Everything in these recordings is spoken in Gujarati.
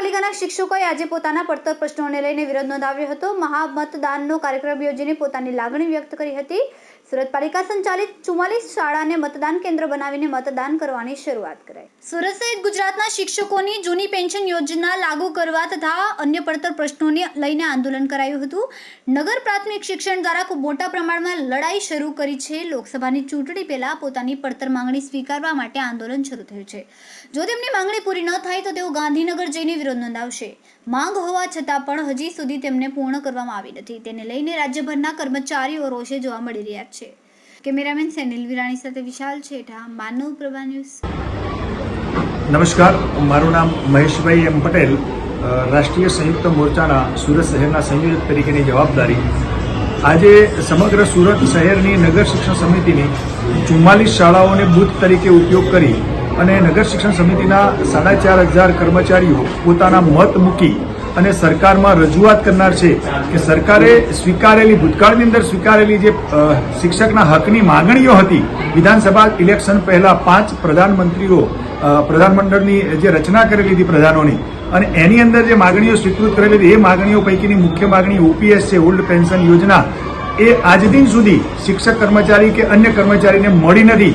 નગરપાલિકાના શિક્ષકોએ આજે પોતાના પડતર પ્રશ્નોને લઈને વિરોધ નોંધાવ્યો હતો. મહામતદાનનો કાર્યક્રમ યોજીને પોતાની લાગણી વ્યક્ત કરી હતી. સુરત પાલિકા સંચાલિત ચુમ્માલીસ શાળાને મતદાન કેન્દ્ર બનાવીને મતદાન કરવાની શરૂઆત કરાઈ. સુરત સહિત ગુજરાતના શિક્ષકોની જૂની પેન્શન યોજના લાગુ કરવા તથા અન્ય પડતર પ્રશ્નોને લઈને આંદોલન કરાયું હતું. નગર પ્રાથમિક શિક્ષણ દ્વારા ખૂબ મોટા પ્રમાણમાં લડાઈ શરૂ કરી છે. લોકસભાની ચૂંટણી પહેલા પોતાની પડતર માંગણી સ્વીકારવા માટે આંદોલન શરૂ થયું છે. જો તેમની માંગણી પૂરી ન થાય તો તેઓ ગાંધીનગર જઈને વિરોધ નોંધાવશે. માંગ હોવા છતાં પણ હજી સુધી તેમને પૂર્ણ કરવામાં આવી નથી. તેને લઈને રાજ્યભરના કર્મચારીઓ રોષે જોવા મળી રહ્યા છે. કેમેરામેન સેનિલ વિરાણી સાથે વિશાલ છેઠા, માનવ પ્રભા ન્યૂઝ. નમસ્કાર, મારું નામ મહેશભાઈ એમ પટેલ. રાષ્ટ્રીય સંયુક્ત મોરચાના સુરત શહેરના સંયોજક તરીકેની જવાબદારી. આજે સમગ્ર સુરત શહેરની નગર શિક્ષણ સમિતિની ચુમ્માલીસ શાળાઓને બૂથ તરીકે ઉપયોગ કરી અને નગર શિક્ષણ સમિતિના સાડા ચાર હજાર કર્મચારીઓ પોતાના મત મૂકી અને સરકારમાં રજૂઆત કરનાર છે કે સરકારે સ્વીકારેલી, ભૂતકાળની અંદર સ્વીકારેલી જે શિક્ષકના હકની માગણીઓ હતી, વિધાનસભા ઇલેક્શન પહેલાં પાંચ પ્રધાનમંત્રીઓ પ્રધાનમંડળની જે રચના કરેલી હતી પ્રધાનોની, અને એની અંદર જે માગણીઓ સ્વીકૃત કરેલી હતી, એ માગણીઓ પૈકીની મુખ્ય માગણી ઓપીએસ છે, ઓલ્ડ પેન્શન યોજના, એ આજ દિન સુધી શિક્ષક કર્મચારી કે અન્ય કર્મચારીને મળી નથી.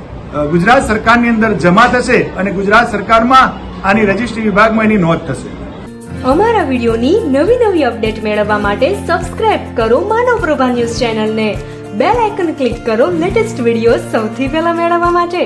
ગુજરાત સરકારની અંદર જમા થશે અને ગુજરાત સરકારમાં આની રજિસ્ટ્રી વિભાગમાં એની નોંધ થશે. અમારા વિડીયોની નવી નવી અપડેટ મેળવવા માટે સબસ્ક્રાઇબ કરો માનવ પ્રભા ન્યૂઝ ચેનલને. બેલ આઇકન ક્લિક કરો લેટેસ્ટ વીડિયો સૌથી પહેલા મેળવવા માટે.